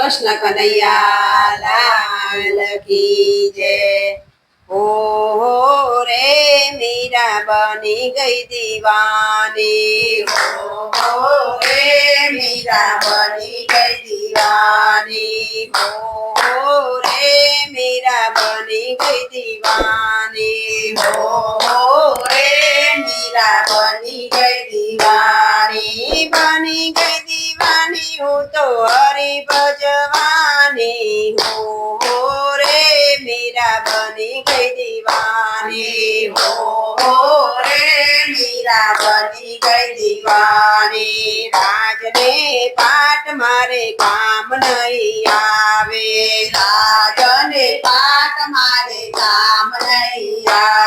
કૃષ્ણ કનૈયા લાલ કી જય. ઓ રે મીરા બની ગઈ દીવાની. ઓ રે મીરા બની ગઈ દીવાની. ઓ રે મીરા બની ગઈ દીવાની. ઓ રે મીરા હરી ભજવાની, હો રે મીરા બની ગઈ દીવાની, હો રે મીરા બની ગઈ દીવાની, રાજને પાટ મારે કામ નહીં આવે, રાજને પાટ મારે કામ નહીં આવે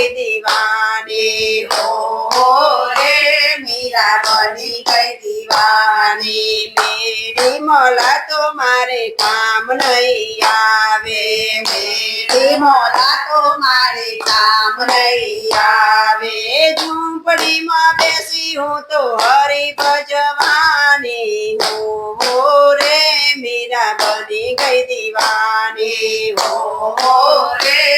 गई दीवानी हो, रे मीरा बनी गई दीवानी। मेरी मौला तुम्हारे काम नहीं आवे मेरी मौला तुम्हारे काम नहीं आवे। झूंपड़ी माँ बैसी हूँ तो हरी भजवानी हो, रे मीरा बनी गई दीवानी हो रे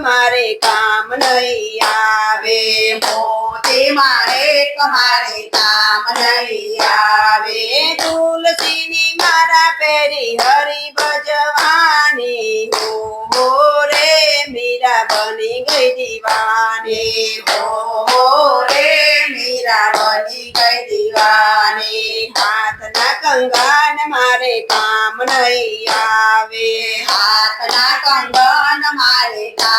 મારે કામ નહીં આવે મોતી મારે કમારે કામ નહીં આવે તુલસીની મારા પેરી હરી ભજવાની હો રે મીરા બની ગઈ દીવાની ઓ રે મીરા બની ગઈ દીવાની હાથના કંગાન મારે કામ નહીં આવે હાથના કંગન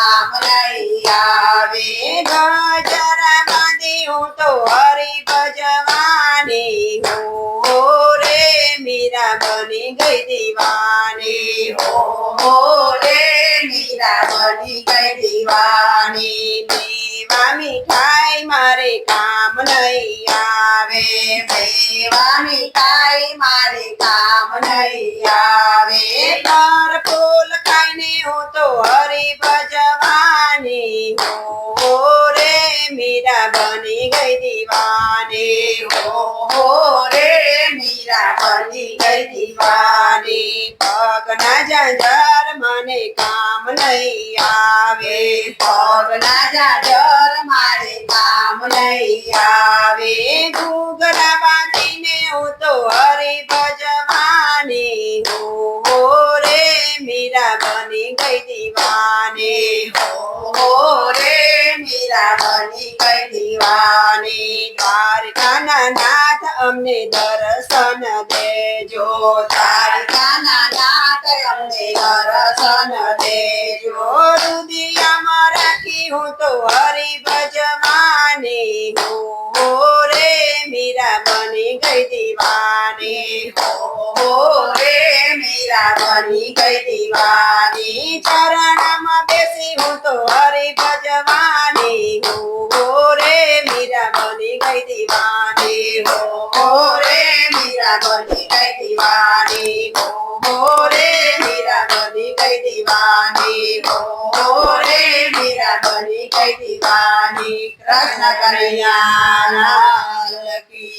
કામ નહીં આવે ગજરા બાંધી હું તો હરી ભજવાની મીરા બની ગઈ દીવાની. હો રે મીરા બની ગઈ દીવાની. દેવા મીઠાઈ મારે કામ નહીં આવે દેવા મીઠાઈ મારે કામ નહીં ઓ રે મીરા બની ગઈ દીવાની. પગના ઝંઝર મને કામ નહીં આવે. પગના જાજર મારે કામ નહીં આવે. ઘૂઘરા બાંધીને હું તો હરી ભજવાની. હો રે મીરા બની ગઈ દીવાની. હો રે મીરા બની ગઈ દીવાની. દ્વારકાના અમને દર્શન દેજો દ્વારકાના નાથ અમને દર્શન દેજો રુદિયામાં રાખી હું તો હરી ભજવાની હો રે મીરા બની ગઈ દીવાની ઓ રે મીરા બની ગઈ દીવાની ચરણમાં બેસી હું તો હરી ભજવાની મીરા બની ગઈ દીવાની હો રે મીરા બની કઈ દીવાની ઓ રે મીરા બની કઈ દીવાની કૃષ્ણ લાલ કી.